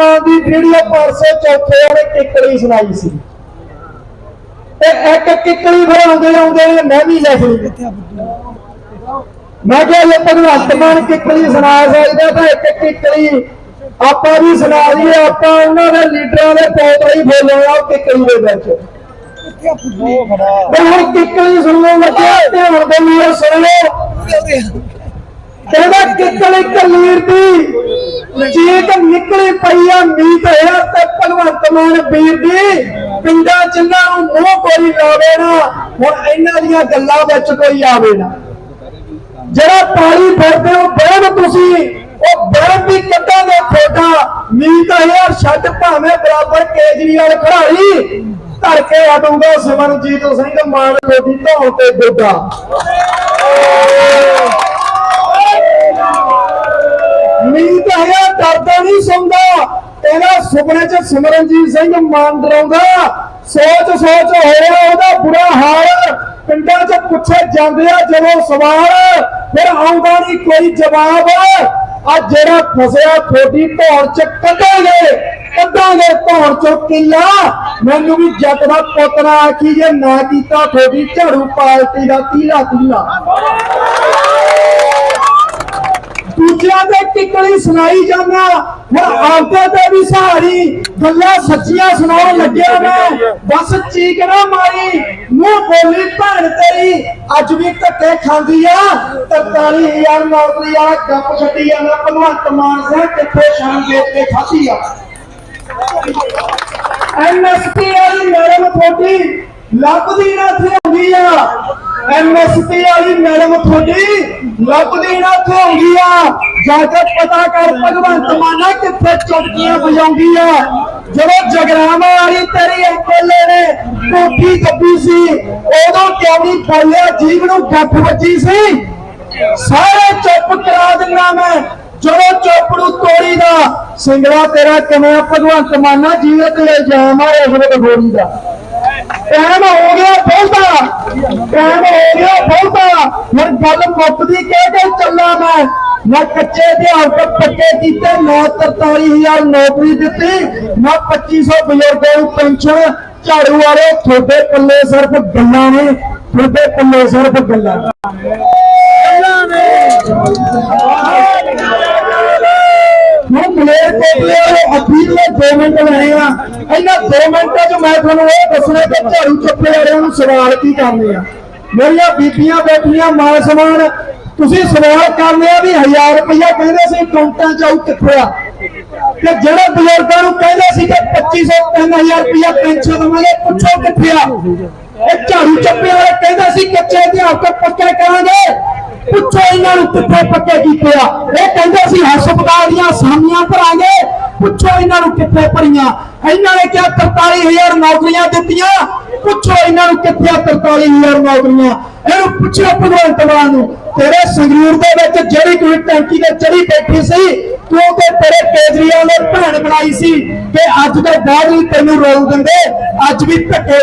ਮਾਨ ਦੀ video ਪਰਸੇ ਚੌਥੇ ਵਾਲੇ ਕਿੱਕਲੀ ਸੁਣਾਈ ਸੀ। ਤੇ ਇੱਕ ਕਿੱਕਲੀ ਫਿਰ ਆਉਂਦੇ ਆਉਂਦੇ ਮੈਂ ਵੀ ਲਿਖ ਲਈ ਮੈਂ ਕਿਹਾ ਇਹ ਭਗਵੰਤ ਮਾਨ ਕਿੱਕਲੀ ਸੁਣਾ ਸਕਦਾ ਤਾਂ ਇੱਕ ਕਿੱਕਲੀ ਆਪਾਂ ਵੀ ਸੁਣਾ ਦਈਏ ਆਪਾਂ ਉਹਨਾਂ ਦੇ ਲੀਡਰਾਂ ਦੇ ਪੋਤਰੇ ਹੀ ਬੋਲੇ ਆ ਉਹ ਕਿੱਕਲੀ ਦੇ ਵਿੱਚ। ਤੇ ਹੁਣ ਕਿੱਕਲੀ ਸੁਣਨ ਲੱਗੇ ਧਿਆਨ ਦੇ ਨਾਲ ਸੁਣ ਲਓ। ਕਹਿੰਦਾ ਕਿੱਕਲੀ ਕਲੀਰ ਦੀ। ਚੀਕ ਨਿਕਲੀ ਪਈ ਆ ਮੀਤ ਹੋਇਆ ਤੇ ਭਗਵੰਤ ਮਾਨ ਵੀਰ ਦੀ। ਪਿੰਡਾਂ ਚਿੰਨਾਂ ਨੂੰ ਮੂੰਹ ਕੋਈ ਲਾਵੇ ਨਾ ਹੁਣ ਇਹਨਾਂ ਦੀਆਂ ਗੱਲਾਂ ਵਿੱਚ ਕੋਈ ਆਵੇ ਨਾ। ਜਿਹੜਾ ਪਾਣੀ ਫਿਰਦੇ ਹੋ ਬਹਿਮ ਤੁਸੀਂ ਉਹ ਬਹਿਮ ਵੀ ਕੱਢਾਂਗੇ ਤੁਹਾਡਾ ਮੀਤ ਹਜ਼ਾਰ ਛੱਡ ਭਾਵੇਂ ਬਰਾਬਰ ਕੇਜਰੀਵਾਲ ਖੜਾਈ ਧਰ ਕੇ ਆਡੂਗਾ ਸਿਮਰਨਜੀਤ ਸਿੰਘ ਮਾਨ ਕੋਦੀ ਧੌਣ ਤੇ ਗੋਡਾ ਮੀਤ ਹੈ ਡਰਦਾ ਨਹੀਂ ਸੌਂਦਾ। ਤੇਰਾ ਸੁਪਨੇ 'ਚ ਸਿਮਰਨਜੀਤ ਸਿੰਘ ਮਾਨ ਡਰਾਉਂਦਾ। ਸੋਚ ਸੋਚ ਹੋਇਆ ਉਹਦਾ ਬੁਰਾ ਹਾਲ। ਪਿੰਡਾਂ 'ਚ ਪੁੱਛੇ ਜਾਂਦੇ ਆ ਜਦੋਂ ਸਵਾਲ। ਫਿਰ ਆਉਂਦਾ ਨਹੀਂ ਕੋਈ ਜਵਾਬ। ਆ ਜਿਹੜਾ ਫਸਿਆ ਥੋੜੀ ਧੌਣ 'ਚ ਕੱਢਾਂਗੇ। ਕੱਢਾਂਗੇ ਧੌਣ 'ਚੋਂ ਕਿੱਲਾ। ਮੈਨੂੰ ਵੀ ਜੱਟ ਦਾ ਪੁੱਤ ਆਖੀ ਜੇ ਨਾ ਕੀਤਾ ਥੋੜੀ ਝਾੜੂ ਪਾਰਟੀ ਦਾ ਤੀਲਾ ਤੀਲਾ ਦੂਜਿਆਂ ਦੇ ਟਿਕਲੀ ਸੁਣਾਈ ਜਾਂਦਾ। ਹੁਣ ਆਪਦੇ ਤੇ ਵੀ ਸਹਾਰੀ ਗੱਲਾਂ ਸੱਚੀਆਂ ਸੁਣਾਉਣ ਲੱਗਿਆ ਮੈਂ। ਬਸ ਚੀਕ ਨਾ ਮਾਰੀ ਮੂੰਹ ਬੋਲੀ ਭੈਣ ਤੇਰੀ। ਅੱਜ ਵੀ ਧੱਕੇ ਖਾਂਦੀ ਆ 43000 ਨੌਕਰੀ ਵਾਲਾ ਕੰਮ ਛੱਡੀ ਆ ਨਾ ਭਗਵੰਤ ਮਾਨ ਸਿੰਘ ਕਿੱਥੇ ਸ਼ਾਮ ਵੇਚ ਕੇ ਖਾਧੀ ਆ। ਐਮਐਸਪੀ ਵਾਲੀ ਮੈਡਮ ਤੁਹਾਡੀ ਲੱਭਦੀ ਨਾ ਥਿਆਉਂਦੀ ਆ। ਐਮਐਸਪੀ ਵਾਲੀ ਮੈਡਮ ਤੁਹਾਡੀ ਲੱਭਦੀ ਨਾ ਥਿਆਉਂਦੀ ਆ। ਜਾ ਕੇ ਪਤਾ ਕਰ ਭਗਵੰਤ ਮਾਨਾ ਕਿੱਥੇ ਚੁਟਕੀਆਂ ਵਜਾਉਂਦੀ ਆ। ਜਦੋਂ ਜਗਰਾਮਾ ਵਾਲੀ ਤੇਰੀ ਐਮਐਲਏ ਨੇ ਕੋਠੀ ਦੱਬੀ ਸੀ, ਉਦੋਂ ਕਿਉਂ ਨਹੀਂ ਬੋਲਿਆ ਜੀਵ ਨੂੰ ਗੱਫ ਵੱਜੀ ਸੀ। ਸਾਰੇ ਚੁੱਪ ਕਰਾ ਦਿੰਦਾ ਮੈਂ। ਜਦੋਂ ਚੁੱਪ ਨੂੰ ਤੋੜੀ ਦਾ, ਸਿੰਗਲਾ ਤੇਰਾ ਕਿਵੇਂ ਭਗਵੰਤ ਮਾਨਾ ਜੀਵਤ ਲੈ ਜਾਮ ਆ ਇਸ ਵੇਲੇ ਗੋਰੀ ਦਾ। ਟਾਈਮ ਹੋ ਗਿਆ ਬਹੁਤਾ। ਟਾਈਮ ਗੱਲ ਮੁੱਕਦੀ ਕਹਿ ਕੇ ਚੱਲਾਂ ਮੈਂ? ਮੈਂ ਕੱਚੇ ਅਧਿਆਪਕ ਪੱਕੇ ਕੀਤੇ, ਮੈਂ 43000 ਨੌਕਰੀ ਦਿੱਤੀ, ਮੈਂ 2500 ਬਜ਼ੁਰਗਾਂ ਨੂੰ ਪੈਨਸ਼ਨ, ਝਾੜੂ ਵਾਲੇ, ਤੁਹਾਡੇ ਪੱਲੇ ਸਿਰਫ ਗੱਲਾਂ ਨੇ, ਤੁਹਾਡੇ ਪੱਲੇ ਸਿਰਫ ਗੱਲਾਂ ਹੁਣ ਮਲੇਰ ਕੋਟਲੇ ਵਾਲੇ ਅਖੀਰ ਨੇ 2 ਮਿੰਟ ਲੈਣੇ ਆ। ਇਹਨਾਂ 2 ਮਿੰਟਾਂ 'ਚ ਮੈਂ ਤੁਹਾਨੂੰ ਇਹ ਦੱਸਣਾ ਕਿ ਝਾੜੂ ਚੱਪੇ ਵਾਲਿਆਂ ਨੂੰ ਸਵਾਲ ਕੀ ਕਰਨੇ ਆ? ਮੇਰੀਆਂ ਬੀਬੀਆਂ ਬੈਠੀਆਂ ਮਾਲ ਸਮਾਨ, ਤੁਸੀਂ ਸਵਾਲ ਕਰਨੇ ਆ ਵੀ 1000 ਰੁਪਇਆ ਕਹਿੰਦੇ ਸੀ ਕਾਊਂਟਾਂ 'ਚ ਆਉ ਕਿੱਥੇ ਆ? ਤੇ ਜਿਹੜੇ ਬਜ਼ੁਰਗਾਂ ਨੂੰ ਕਹਿੰਦੇ ਸੀ ਕਿ 2500 3000 ਰੁਪਇਆ ਪੈਨਸ਼ਨ ਦਵਾਂਗੇ, ਪੁੱਛੋ ਕਿੱਥੇ ਆ? ਇਹ ਝਾੜੂ ਚੱਪੇ ਵਾਲੇ ਕਹਿੰਦੇ ਸੀ ਕੱਚੇ ਅਧਿਆਪਕ ਪੱਕੇ ਕਰਾਂਗੇ। ਪੁੱਛੋ ਇਹਨਾਂ ਨੂੰ ਕਿੱਥੇ ਪੱਕੇ ਕੀਤੇ ਆ? ਇਹ ਕਹਿੰਦੇ ਸੀ ਹਸਪਤਾਲ ਦੀਆਂ ਸਾਮੀਆਂ ਭਰਾਂਗੇ। ਪੁੱਛੋ ਇਹਨਾਂ ਨੂੰ ਕਿੱਥੇ ਭਰੀਆਂ। ਇਹਨਾਂ ਨੇ ਕਿਹਾ 43000 ਨੌਕਰੀਆਂ ਦਿੱਤੀਆਂ। ਪੁੱਛੋ ਇਹਨਾਂ ਨੂੰ ਕਿੱਥੇ ਆ 43000 ਨੌਕਰੀਆਂ? ਇਹਨੂੰ ਪੁੱਛੋ ਭਗਵੰਤ ਮਾਨ ਨੂੰ। ਤੇਰੇ ਸੰਗਰੂਰ ਦੇ ਵਿੱਚ ਜਿਹੜੀ ਕੋਈ ਟੈਂਕੀ ਤੇ ਚੜੀ ਬੈਠੀ ਸੀ, ਤੂੰ ਤੇ ਤੇਰੇ ਕੇਜਰੀਵਾਲ ਨੇ ਭੈਣ ਬਣਾਈ ਸੀ ਕਿ ਅੱਜ ਤੋਂ ਬਾਅਦ ਵੀ ਤੈਨੂੰ ਰੋਲ ਦਿੰਦੇ, ਅੱਜ ਵੀ ਧੱਕੇ